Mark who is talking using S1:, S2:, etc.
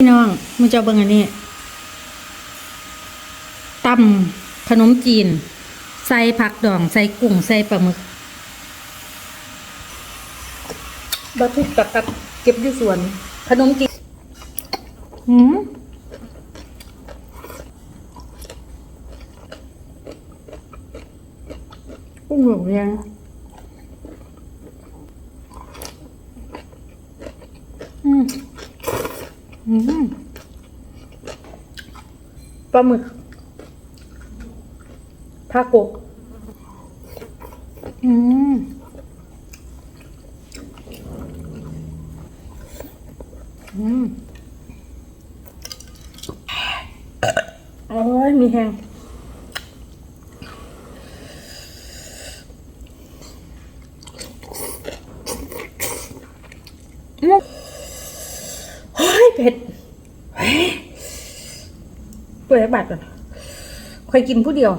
S1: พี่น้องมึงจะเอาเบิ่งอันนี้ตำขนมจีน ใส่ผักดอง ใส่กุ้ง ใส่ปลาหมึก
S2: บัตรกักกักเก็บอยู่สวน
S1: ขนมจีนหืมกุ้งหลงยังอืมอืม
S2: ปลาหมึกทาโกะ
S1: อืมอืม
S2: โอ้ยมีแหง
S1: อืม
S2: เผ็ดเปิดบัตรก่อนค่อยกินผู้เดียว